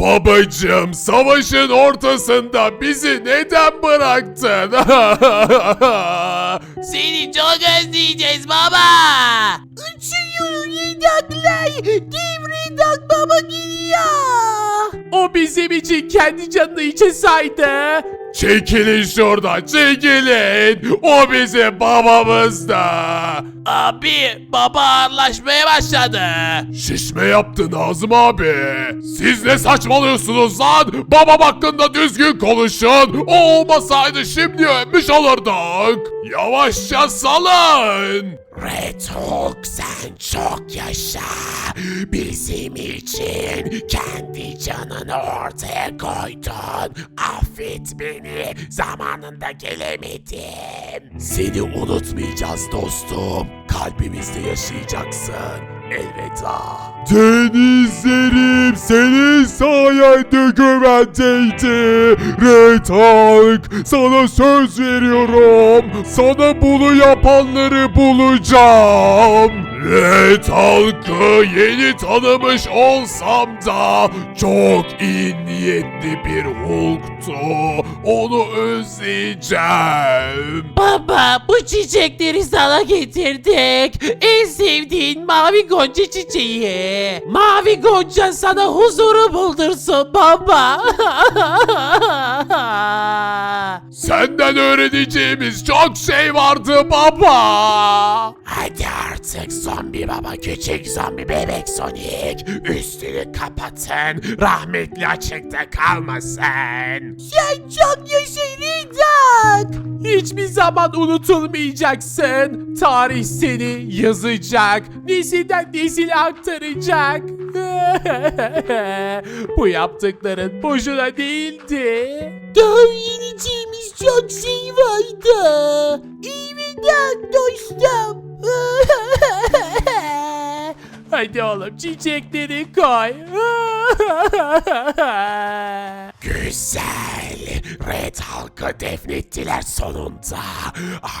Babacım savaşın ortasında bizi neden bıraktın? Seni çok özleyeceğiz baba. Uçuyorum yedaklar. Devredak baba geliyor. O bizim için kendi canını içe saydı. çekilin şuradan çekilin. O bizim babamızdı. Abi baba ağırlaşmaya başladı. Şişme yaptı Nazım abi. Siz ne saçmalıyorsunuz lan? Babam hakkında düzgün konuşun. O olmasaydı şimdi ölmüş olurduk. Yavaşça salın. Red sen çok yaşa. Bizim için kendi canını ortaya koydun. Affet beni. Zamanında gelemedim. Seni unutmayacağız dostum. Kalbimizde yaşayacaksın. Elveda. Denizlerim senin sayende güvendeydi. Red Hulk sana söz veriyorum. Sana bunu yapanları bulacağım. Red Hulk'ı yeni tanımış olsam da çok iyi niyetli bir Hulk'tu. Onu özleyeceğim. Baba bu çiçekleri sana getirdik. En sevdiğin mavi gonca çiçeği. Mavi gonca sana huzuru buldursun baba. Senden öğreneceğimiz çok şey vardı baba. Hadi artık zombi baba küçük zombi bebek Sonic. Üstünü kapatın. Rahmetli açıkta kalmasın. Sen çok yaşa Redak. Hiçbir zaman unutulmayacaksın. Tarih seni yazacak. Nesilden nesile aktaracak. Bu yaptıkların boşuna değildi. Daha yeneceğimiz çok şey vardı. İyi Redak dostum. Hadi oğlum çiçekleri koy. Güzel. Red Hulk'ı defnettiler sonunda.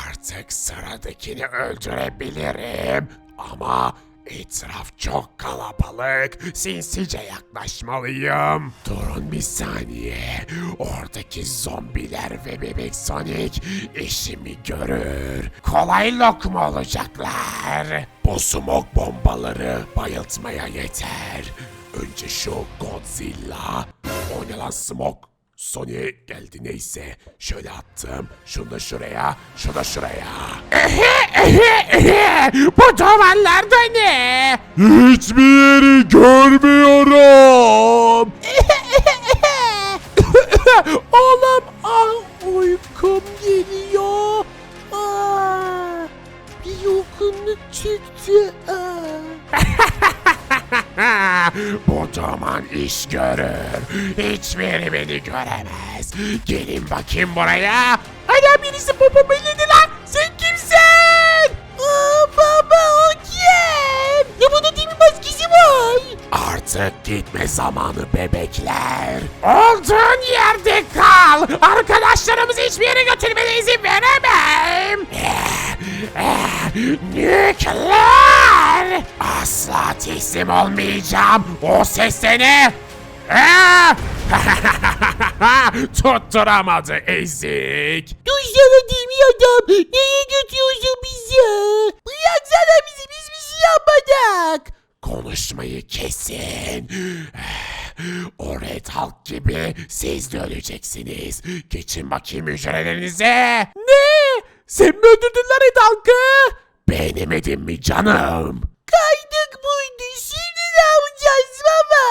Artık sıradakini öldürebilirim. Ama etraf çok kalabalık. Sinsice yaklaşmalıyım. Durun bir saniye. Oradaki zombiler ve bebek Sonic işimi görür. Kolay lokma olacaklar. Bu smoke bombaları bayıltmaya yeter. Önce şu Godzilla. O ne lan Smoke? Sony geldi neyse. Şöyle attım. Şunu da şuraya. Şunu da şuraya. Bu duvarlar da ne? Hiçbir yeri görmüyorum. Oğlum ah uykum geliyor. Ah, bir yorgunluk çıktı. Ah. Bu duman iş görür. Hiçbiri beni göremez. Gelin bakayım buraya. Ana birisi popomu elledi lan. Sen kimsin? Aa, baba o kim? Ya bunun değil mi maskesi var? Artık gitme zamanı bebekler. Olduğun yerde kal. Arkadaşlarımızı hiçbir yere götürmene izin veremem. Nükleer. Asla teslim olmayacağım. O ses? Eh! Tutturamadı ezik. Duysana değil mi adam? Nereye götürüyorsun bizi? Bıraksana bizi biz bir şey yapmadık. Konuşmayı kesin. O Red Hulk gibi siz de öleceksiniz. Geçin bakayım hücrelerinize. ne? Sen mi öldürdün lan Red Hulk'ı? Beğenemedin mi canım? Kaydık buydu. Şimdi ne yapacağız baba?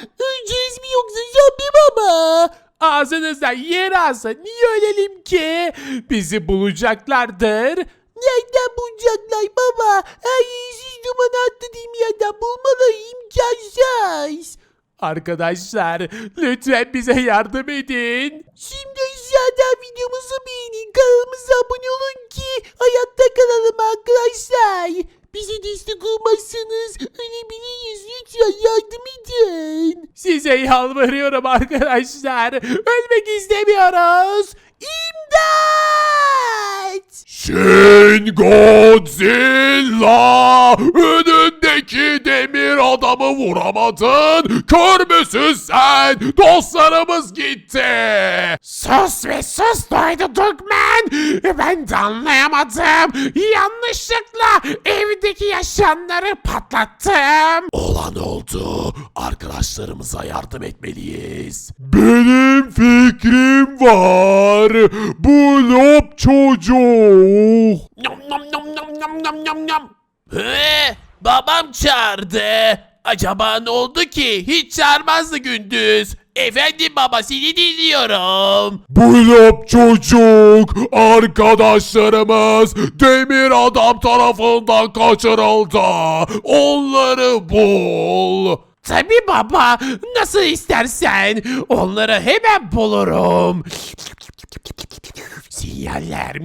Öleceğiz mi yoksa zombi baba? Ağzınızdan yer alsa niye ölelim ki? Bizi bulacaklardır. Nereden bulacaklar baba? Her siz duman attı mi ya da bulmaları imkansız. Arkadaşlar lütfen bize yardım edin. Şimdi aşağıdan videomuzu beğenin. Kanalımıza abone olun ki hayatta kalalım arkadaşlar. Bize destek olmazsanız ölebiliriz. Lütfen yardım edin. Size yalvarıyorum arkadaşlar. Ölmek istemiyoruz. İmdat! Shin Godzilla önünde Peki demir adamı vuramadın. Kör müsün sen? Dostlarımız gitti. Sus ve sus doydu Dugman. Ben de anlayamadım. Yanlışlıkla evdeki yaşayanları patlattım. Olan oldu. Arkadaşlarımıza yardım etmeliyiz. Benim fikrim var. Bu lob çocuk. Nom nom nom nom nom nom nom. He, babam çağırdı. Acaba ne oldu ki? Hiç çağırmazdı gündüz. Efendim baba seni dinliyorum. Bu lob çocuk arkadaşlarımız demir adam tarafından kaçırıldı. Onları bul. Tabi baba nasıl istersen onları hemen bulurum. Sinyaller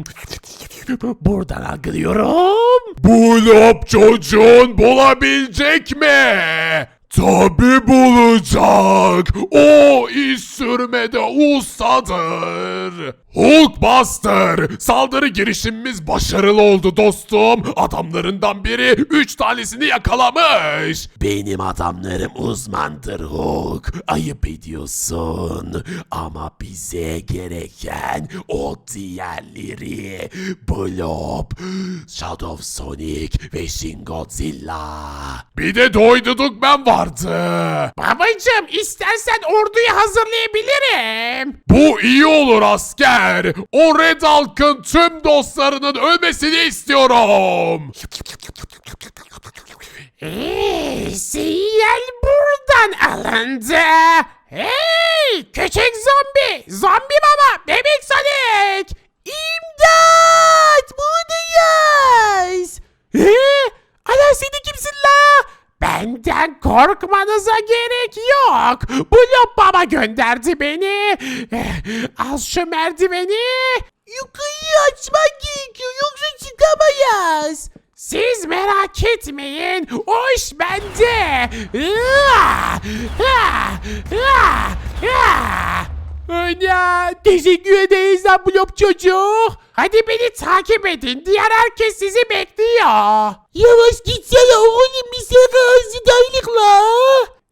buradan algılıyorum. Bu lob çocuğun bulabilecek mi? Tabi bulacak. O iş sürmede ustadır. Hulkbuster, saldırı girişimimiz başarılı oldu dostum. Adamlarından biri üç tanesini yakalamış. Benim adamlarım uzmandır Hulk. Ayıp ediyorsun. Ama bize gereken o diğerleri. Blob, Shadow Sonic ve Shin Godzilla. Bir de Doyduduk ben vardı. Babacım istersen orduyu hazırlayabilirim. Bu iyi olur asker. O Red Hulk'ın tüm dostlarının ölmesini istiyorum. Eee sinyal buradan alındı. Hey küçük zombi, zombi baba, bebek Sonic. İmdat! Buradayız! Ee, kimsin la? Benden korkmanıza gerek yok. Bu lob baba gönderdi beni. Eh, Al şu merdiveni. Yukarıyı açmak gerekiyor yoksa çıkamayız. Siz merak etmeyin. O iş bende. Ah, ah, ah, ah. Ana teşekkür ederiz lan blok çocuk. Hadi beni takip edin. Diğer herkes sizi bekliyor. Yavaş gitsene oğlum bir sefer hızlı la.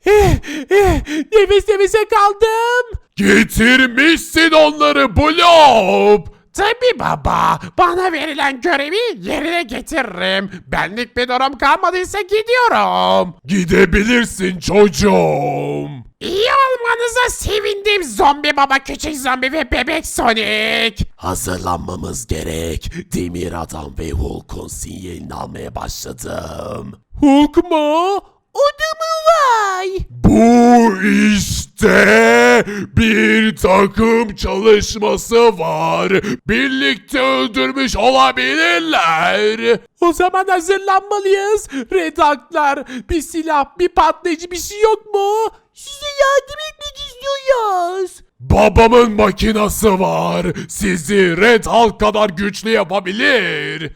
Eh, eh, Nefes nefese kaldım. Getirmişsin onları Blob. Tabi baba. Bana verilen görevi yerine getiririm. Benlik bir durum kalmadıysa gidiyorum. Gidebilirsin çocuğum. İyi olmanıza sevindim zombi baba, küçük zombi ve bebek Sonic. Hazırlanmamız gerek. Demir Adam ve Hulk'un sinyalini almaya başladım. Hulk mu? O da mı var? Bu işte bir takım çalışması var. Birlikte öldürmüş olabilirler. O zaman hazırlanmalıyız. Red Hulk'lar bir silah bir patlayıcı bir şey yok mu? Size yardım etmek istiyoruz. Babamın makinası var. Sizi Red Hulk kadar güçlü yapabilir.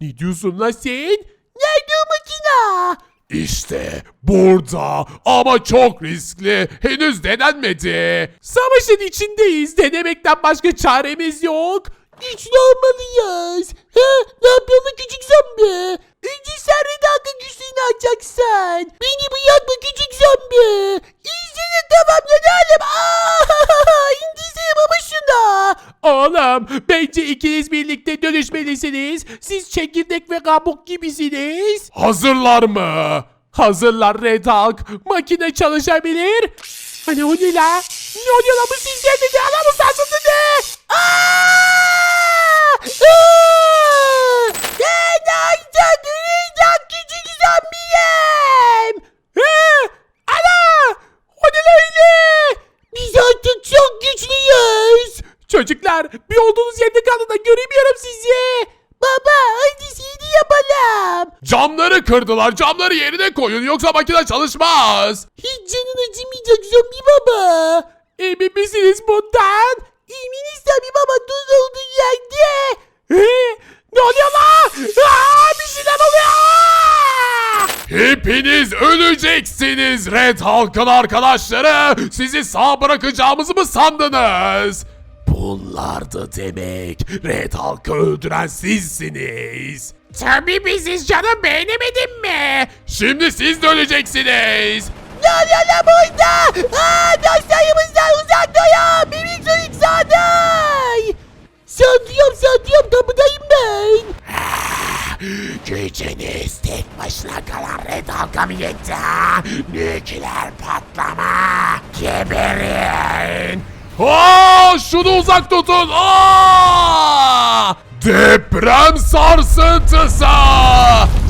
Ne diyorsun lan sen? Nerede o makina? İşte burada ama çok riskli. Henüz denenmedi. Savaşın içindeyiz. Denemekten başka çaremiz yok. Güçlü olmalıyız. Ha, ne yapıyorsun küçük zombi? Önce sen Red Hulk'ın güçlüğünü açacaksın. Beni bırakma küçük zombi. İzlene tamamlan oğlum. Aa, indirsene baba şunu. Oğlum bence ikiniz birlikte dönüşmelisiniz. Siz çekirdek ve kabuk gibisiniz. Hazırlar mı? Hazırlar Red Hulk. Makine çalışabilir. Hani o ne la? Ne oluyor lan bu sizler dedi? Anamı sarsıldı ne? Aa! Aa! Ben artık Red Hulk küçük zombiyim. He? Ana! O ne la öyle? Biz artık çok güçlüyüz. Çocuklar bir olduğunuz yerde kalın da göremiyorum sizi. Baba hadi seni yapalım. Camları kırdılar. Camları yerine koyun yoksa makine çalışmaz. Hiç canın acımayacak zombi baba. Emin misiniz bundan? Eminiz tabi baba dur olduğu yerde. He? Ne oluyor la? Aa, bir şeyler oluyor. Hepiniz öleceksiniz Red Hulk'ın arkadaşları. Sizi sağ bırakacağımızı mı sandınız? Bunlardı demek. Red Hulk'ı öldüren sizsiniz. Tabii biziz canım beğenemedin mi? Şimdi siz de öleceksiniz. Ne oluyor lan burada? Aa, dostlarımızdan uzak durun. Bebek Sonic sağday. Sandıyorum sandıyorum kapıdayım ben. Gücünüz tek başına kalan Red Hulk'a mı yetti ha? Nükleer patlama. Geberin. Aa, şunu uzak tutun. Aa! Deprem sarsıntısı.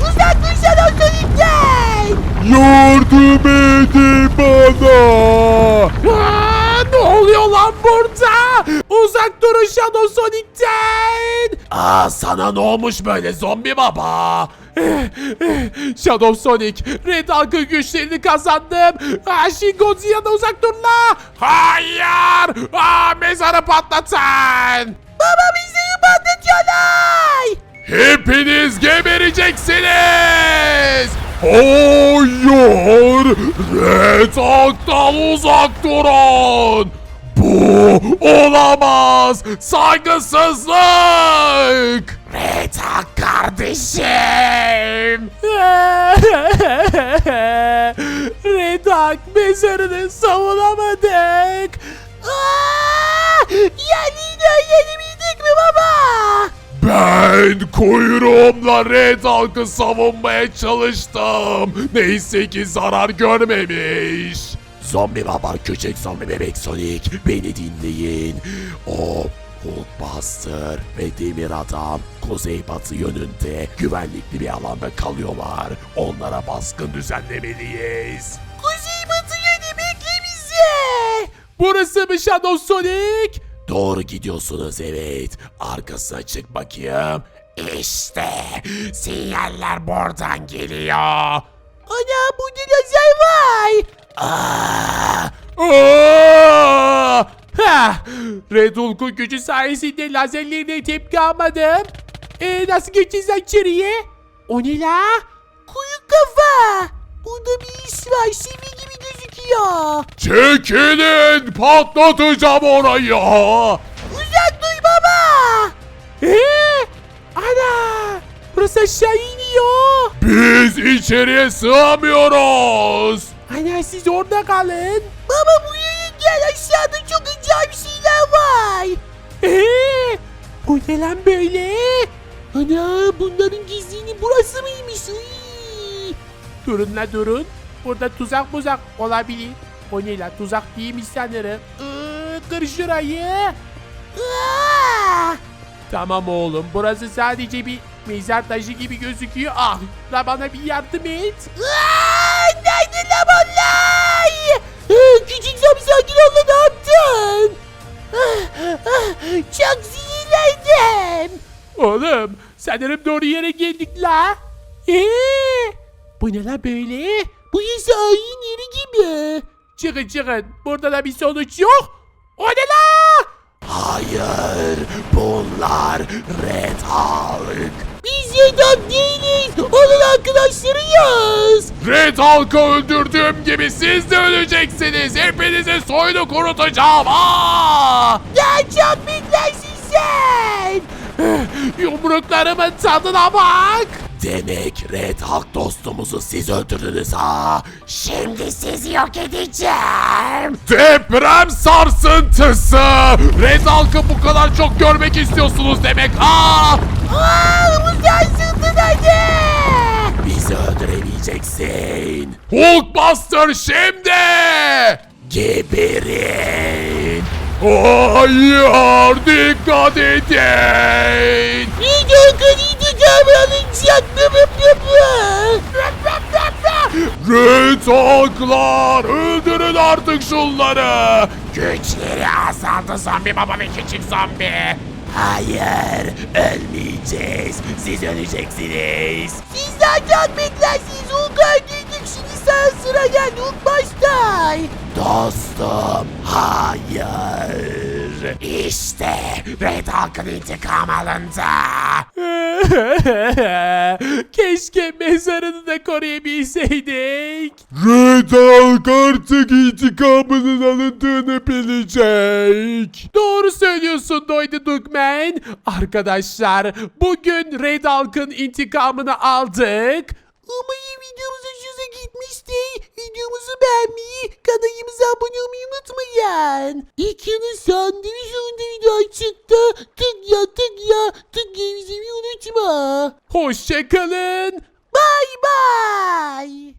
Uzak dursana o Sonic'ten. Yardım edin bana. Aa, ne oluyor lan burada? Uzak durun Shadow Sonic'ten. Aa sana ne olmuş böyle zombi baba? Shadow Sonic, Red Hulk'ın güçlerini kazandım. Aa, Shin Godzilla'dan uzak dur la. Hayır. Aa, mezarı patlatın. Baba bizi patlatıyorlar. Hepiniz gebereceksiniz. Hayır. Red Hulk'tan uzak durun. Olamaz. Saygısızlık. Hulk kardeşim. Red Hulk mezarını savunamadık. Aa, yerliğini yenebildik mi baba? Ben kuyruğumla Red Hulk'ı savunmaya çalıştım. Neyse ki zarar görmemiş. Zombi baba, küçük zombi bebek Sonic, beni dinleyin. O Hulkbuster ve Demir Adam kuzeybatı yönünde güvenlikli bir alanda kalıyorlar. Onlara baskın düzenlemeliyiz. Kuzeybatı yönü bekle bizi. Burası mı Shadow Sonic? Doğru gidiyorsunuz evet. Arkasına çık bakayım. İşte sinyaller buradan geliyor. Ana burada lazer var. Aa, Aa! Ha! Red Hulk'un gücü sayesinde lazerlerine tepki almadım. E nasıl geçeceğiz içeriye? O ne la? Kuyruk kafa. Burada bir iş var. Sivri gibi gözüküyor. Çekilin patlatacağım orayı. Uzak duy baba. Eee? Ana! Burası aşağı iniyor. Biz içeriye sığamıyoruz. Ana siz orada kalın. Baba buraya gel. Aşağıda çok acayip şeyler var. Eee? Bu ne lan böyle? Ana bunların gizliliği burası mıymış? Uy. Durun la durun. Burada tuzak muzak olabilir. O ne la tuzak değilmiş sanırım. Iıı, kır şurayı. Aa! Tamam oğlum burası sadece bir mezar taşı gibi gözüküyor. Ah la bana bir yardım et. Aa! Lan onlar? Ee, Küçük zombi sakin ol ne yaptın? Ah, ah, Çok sinirlendim. Oğlum sanırım doğru yere geldik la. Eee? Bu ne la böyle? Bu Yesai'nin yeri gibi. Çıkın çıkın. Burada da bir sonuç yok. O ne la? hayır, bunlar Red Hulk. Biz Yedam değiliz. Arkadaşlarıyız. Red Hulk'ı öldürdüğüm gibi siz de öleceksiniz. Hepinize soyunu kurutacağım. Aa! Daha çok beklersin sen. Yumruklarımın tadına bak. Demek Red Hulk dostumuzu siz öldürdünüz ha. Şimdi sizi yok edeceğim. Deprem sarsıntısı. Red Hulk'ı bu kadar çok görmek istiyorsunuz demek. Aa! Aa, bu sarsıntı hadi. Bizi öldüremeyeceksin. Hulkbuster şimdi. Geberin. Hayır dikkat edin. Bı bı. Red Hulk'lar öldürün artık şunları. Güçleri azaldı zombi baba ve küçük zombi. Hayır, ölmeyeceğiz. Siz öleceksiniz. Siz çok beklersiniz. Hulk öldürdük. Şimdi sana sıra geldi. Hulk baştay. Dostum, hayır. İşte Red Halk'ın intikam alındı. Keşke mezarını da koruyabilseydik. Red Hulk artık intikamının alındığını bilecek. Doğru söylüyorsun Doydu Dugman. Arkadaşlar bugün Red Hulk'ın intikamını aldık. Umarım videomuz hoşunuza gitmiştir. Videomuzu beğenmeyi, kanalımıza abone olmayı unutmayın. Yanı sandviç sonunda video çıktı. Tık ya tık ya tık ya unutma. Hoşçakalın. Bye bye.